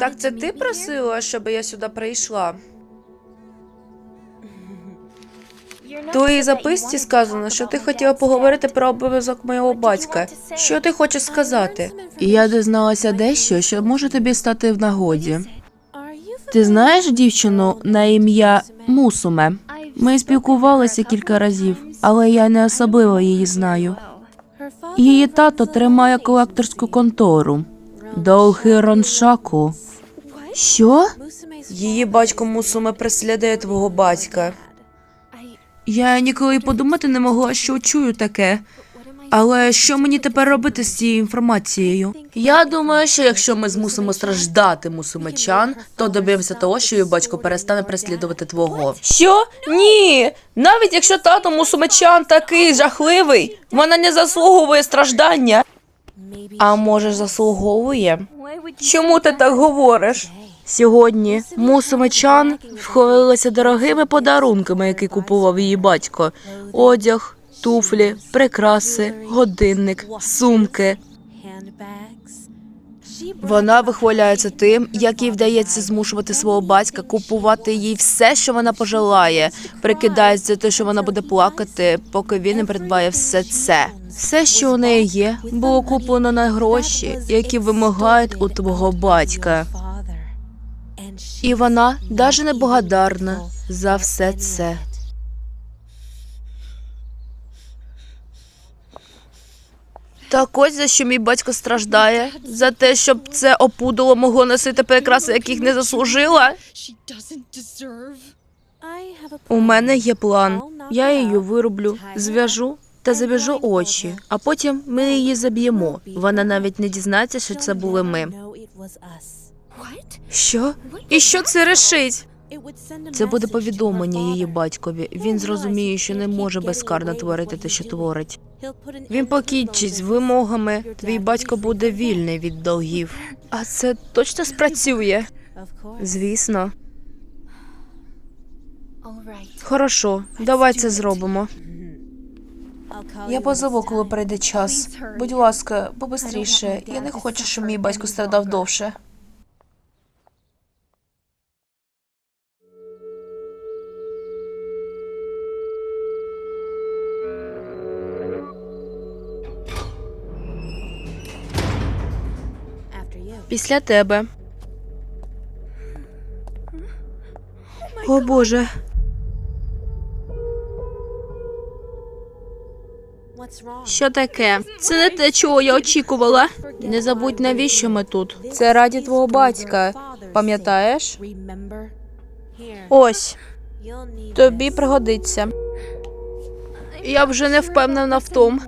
Так це ти просила, щоб я сюди прийшла? В твоїй записці сказано, що ти хотіла поговорити про обов'язок моєго батька. Що ти хочеш сказати? Я дізналася дещо, що може тобі стати в нагоді. Ти знаєш дівчину на ім'я Мусуме? Ми спілкувалися кілька разів, але я не особливо її знаю. Її тато тримає колекторську контору. Довгий Роншаку. Що? Її батько Мусуме преслідує твого батька. Я ніколи й подумати не могла, що чую таке. Але що мені тепер робити з цією інформацією? Я думаю, що якщо ми змусимо страждати мусумечан, то доб'ємося того, що її батько перестане переслідувати твого. Що? Ні. Навіть якщо тато Мусумечан такий жахливий, вона не заслуговує страждання. А може, заслуговує? Чому ти так говориш? Сьогодні мусумечан вхвалилася дорогими подарунками, які купував її батько: одяг, туфлі, прикраси, годинник, сумки. Вона вихваляється тим, як їй вдається змушувати свого батька купувати їй все, що вона пожелає. Прикидається те, що вона буде плакати, поки він не придбає все це. Все, що у неї є, було куплено на гроші, які вимагають у твого батька. І вона даже не благодарна за все це. Так ось за що мій батько страждає? За те, щоб це опудало могло носити прикраси, яких не заслужила? У мене є план. Я її вирублю, зв'яжу та зав'яжу очі, а потім ми її заб'ємо. Вона навіть не дізнається, що це були ми. Що? І що це решить? Це буде повідомлення її батькові. Він зрозуміє, що не може безкарно творити те, що творить. Він покінчить з вимогами. Твій батько буде вільний від долгів. А це точно спрацює? Звісно. Хорошо, давай це зробимо. Я позову, коли прийде час. Будь ласка, побистріше. Я не хочу, щоб мій батько страдав довше. Після тебе. О Боже. Що таке? Це не те, чого я очікувала. Не забудь, навіщо ми тут. Це раді твого батька. Пам'ятаєш? Ось, тобі пригодиться. Я вже не впевнена в тому.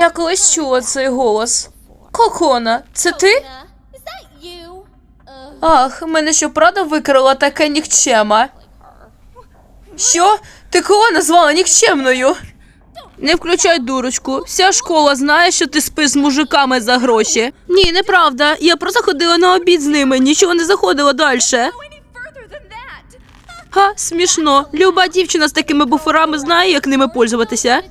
Я колись чула цей голос. Кокона, це ти? Ах, мене що правда викрила таке нікчема. Що? Ти кого назвала нікчемною? Не включай дурочку. Вся школа знає, що ти спиш з мужиками за гроші. Ні, неправда. Я просто ходила на обід з ними, нічого не заходила далі. Ха, смішно. Люба дівчина з такими буферами знає, як ними пользуватися.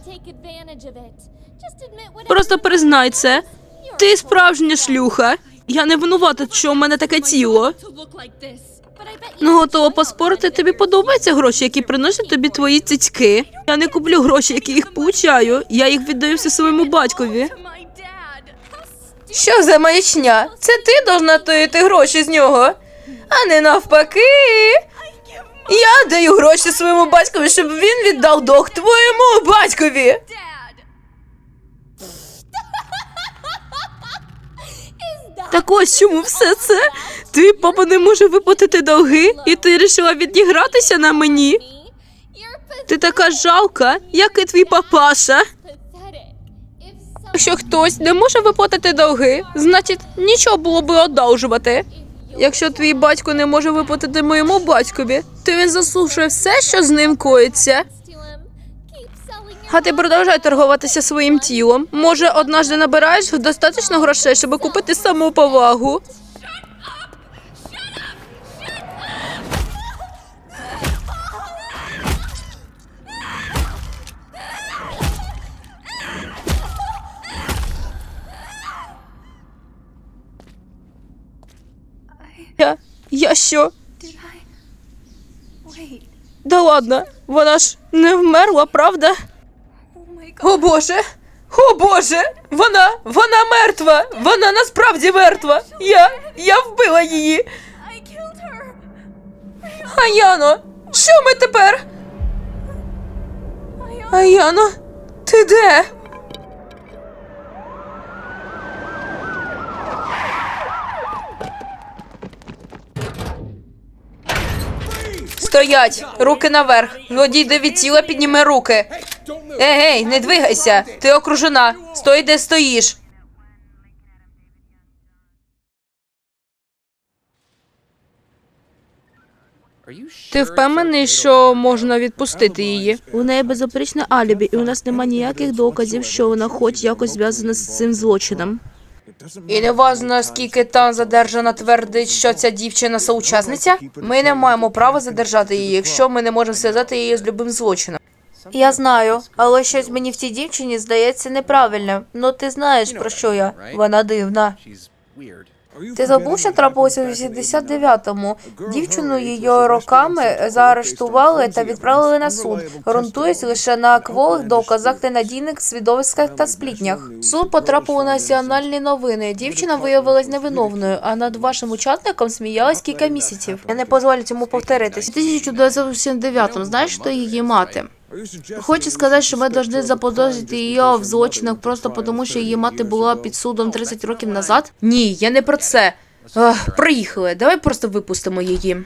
Просто признай це. Ти справжня шлюха. Я не винувата, що в мене таке тіло. Ну, готова поспорити, тобі подобаються гроші, які приносять тобі твої цицьки. Я не куплю гроші, які їх получаю. Я їх віддаю все своєму батькові. Що за маячня? Це ти должна тоїти гроші з нього, а не навпаки. Я даю гроші своєму батькові, щоб він віддав долг твоєму батькові. Так ось чому все це? Твій папа не може виплатити долги, і ти вирішила відігратися на мені. Ти така жалка, як і твій папаша. Якщо хтось не може виплатити долги, значить нічого було би одалжувати. Якщо твій батько не може виплатити моєму батькові, то він заслужує все, що з ним коїться. А ти продовжай торгуватися своїм тілом. Може, однажды набираєш достатньо грошей, щоб купити самоповагу. Я що? Да ладно, вона ж не вмерла, правда? О боже! О боже! Вона! Вона мертва! Вона насправді мертва! Я! Я вбила її! Аяно! Що ми тепер? Аяно, ти де? Стоять! Руки наверх! Одійди від тіла, підніми руки! Ей, не двигайся! Ти окружена! Стой, де стоїш! Ти впевнений, що можна відпустити її? У неї беззаперечне алібі, і у нас немає ніяких доказів, що вона хоч якось зв'язана з цим злочином. І не важно, скільки там задержана твердить, що ця дівчина соучасниця. Ми не маємо права задержати її, якщо ми не можемо зв'язати її з любим злочином. Я знаю, але щось мені в цій дівчині здається неправильним. Ну ти знаєш про що я? Вона дивна. Ти забув, що трапилося у 89-му? Дівчину її роками заарештували та відправили на суд, ґрунтуючись лише на кволих доказах, ненадійних свідоцтвах та сплітнях. Суд потрапив у національні новини. Дівчина виявилась невиновною, а над вашим учасником сміялась кілька місяців. Я не дозволю цьому повторитись. У 1979-му знаєш, хто її мати? Хочу сказати, що ми повинні заподозрити її в злочинах просто тому, що її мати була під судом 30 років назад. Ні, я не про це. Ах, приїхали, давай просто випустимо її.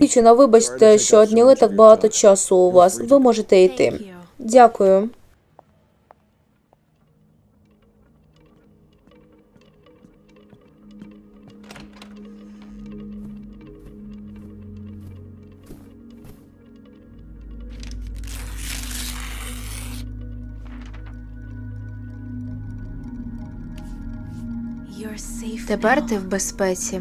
Дівчина, вибачте, що одняли так багато часу у вас. Ви можете йти. Дякую. Тепер ти в безпеці.